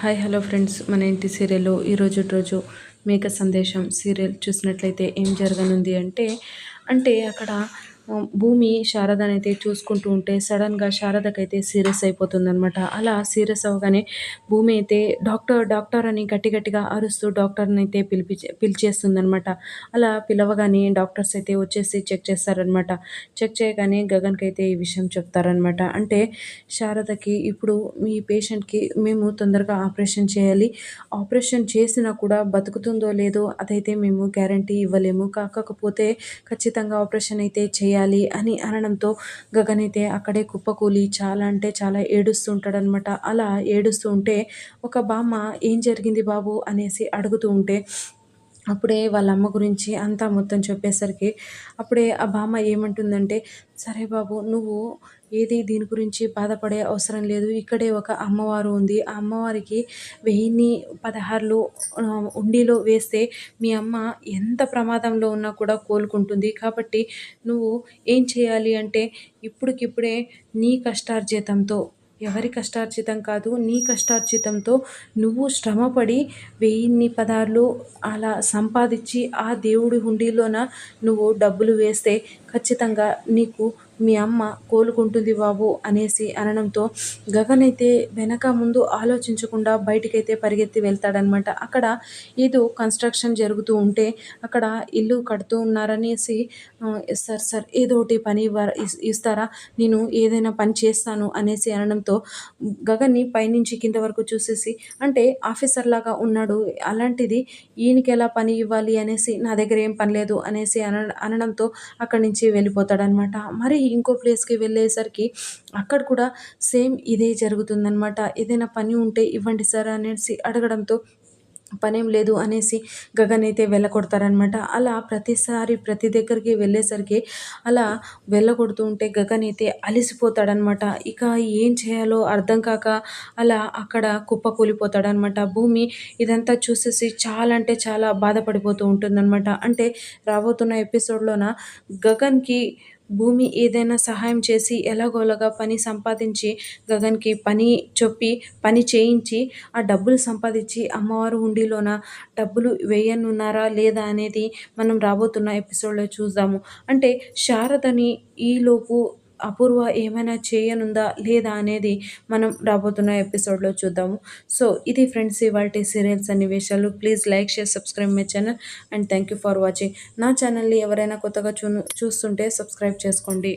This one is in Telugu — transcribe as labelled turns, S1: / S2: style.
S1: Hi hello friends. మన ఇంటి సీరియల్లో ఈరోజు రోజు మేక సందేశం సీరియల్ చూసినట్లయితే ఏం జరగనుంది అంటే అంటే అక్కడ భూమి శారదనైతే చూసుకుంటూ ఉంటే సడన్గా శారదకైతే సీరియస్ అయిపోతుందనమాట అలా సీరియస్ అవ్వగానే భూమి అయితే డాక్టర్ డాక్టర్ అని గట్టి గట్టిగా అరుస్తూ డాక్టర్ని అయితే పిలిపి పిలిచేస్తుందనమాట అలా పిలవగానే డాక్టర్స్ అయితే వచ్చేసి చెక్ చేస్తారనమాట చెక్ చేయగానే గగన్కి అయితే ఈ విషయం చెప్తారనమాట అంటే శారదకి ఇప్పుడు మీ పేషెంట్కి మేము తొందరగా ఆపరేషన్ చేయాలి. ఆపరేషన్ చేసినా కూడా బతుకుతుందో లేదో అదైతే మేము గ్యారంటీ ఇవ్వలేము. కాకపోతే ఖచ్చితంగా ఆపరేషన్ అయితే చేయాలి. చేయాలి అని అనడంతో గగన్ అయితే అక్కడే కుప్పకూలి చాలా అంటే చాలా ఏడుస్తూ ఉంటాడనమాట అలా ఏడుస్తూ ఉంటే ఒక బామ్మ ఏం జరిగింది బాబు? అనేసి అడుగుతూ ఉంటే అప్పుడే వాళ్ళ అమ్మ గురించి అంతా మొత్తం చెప్పేసరికి అప్పుడే ఆ బామ్మ ఏమంటుందంటే సరే బాబు నువ్వు ఏది దీని గురించి బాధపడే అవసరం లేదు. ఇక్కడే ఒక అమ్మవారు ఉంది. ఆ అమ్మవారికి వెయ్యిన్ని పదహారులు ఉండిలో వేస్తే మీ అమ్మ ఎంత ప్రమాదంలో ఉన్నా కూడా కోలుకుంటుంది. కాబట్టి నువ్వు ఏం చేయాలి అంటే ఇప్పటికిప్పుడే నీ కష్టార్జితంతో ఎవరి కష్టార్జితం కాదు నీ కష్టార్జితంతో నువ్వు శ్రమపడి వెయ్యిన్ని పదార్లు అలా సంపాదించి ఆ దేవుడి హుండీలోన నువ్వు డబ్బులు వేస్తే ఖచ్చితంగా నీకు మీ అమ్మ కోలుకుంటుంది బాబు అనేసి అనడంతో గగన్ అయితే వెనక ముందు ఆలోచించకుండా బయటికైతే పరిగెత్తి వెళ్తాడనమాట. అక్కడ ఏదో కన్స్ట్రక్షన్ జరుగుతూ ఉంటే అక్కడ ఇల్లు కడుతూ ఉన్నారనేసి సార్ సార్ ఏదో ఒకటి పని ఇస్తారా? నేను ఏదైనా పని చేస్తాను అనేసి అనడంతో గగన్ని పైనుంచి కింద వరకు చూసేసి అంటే ఆఫీసర్ లాగా ఉన్నాడు అలాంటిది ఈయనకి ఎలా పని ఇవ్వాలి? అనేసి నా దగ్గర ఏం పని లేదు అనేసి అన అనడంతో అక్కడి నుంచి వెళ్ళిపోతాడనమాట. మరి ఇంకో ప్లేస్కి వెళ్ళేసరికి అక్కడ కూడా సేమ్ ఇదే జరుగుతుందనమాట ఏదైనా పని ఉంటే ఇవ్వండి సార్ అనేసి అడగడంతో పనేం లేదు అనేసి గగన్ అయితే వెళ్ళకొడతారనమాట అలా ప్రతిసారి ప్రతి దగ్గరికి వెళ్ళేసరికి అలా వెళ్ళగొడుతూ ఉంటే గగన్ అయితే అలిసిపోతాడనమాట ఇక ఏం చేయాలో అర్థం కాక అలా అక్కడ కుప్ప కూలిపోతాడనమాట భూమి ఇదంతా చూసేసి చాలా అంటే చాలా బాధపడిపోతూ ఉంటుందన్నమాట. అంటే రాబోతున్న ఎపిసోడ్లోన గగన్కి భూమి ఏదైనా సహాయం చేసి ఎలాగోలాగా పని సంపాదించి గగన్కి పని చెప్పి పని చేయించి ఆ డబ్బులు సంపాదించి అమ్మవారు హుండీలోన డబ్బులు వేయనున్నారా లేదా అనేది మనం రాబోతున్న ఎపిసోడ్లో చూద్దాము. అంటే శారదని ఈలోపు అపూర్వ ఏమైనా చేయనుందా లేదా అనేది మనం రాబోతున్న ఎపిసోడ్లో చూద్దాము. సో ఇది ఫ్రెండ్స్ ఇవాళ సీరియల్స్ సన్నివేశాలు. Please like share subscribe my channel and thank you for watching. నా ఛానల్ని ఎవరైనా కొత్తగా చూ చూస్తుంటే సబ్స్క్రైబ్ చేసుకోండి.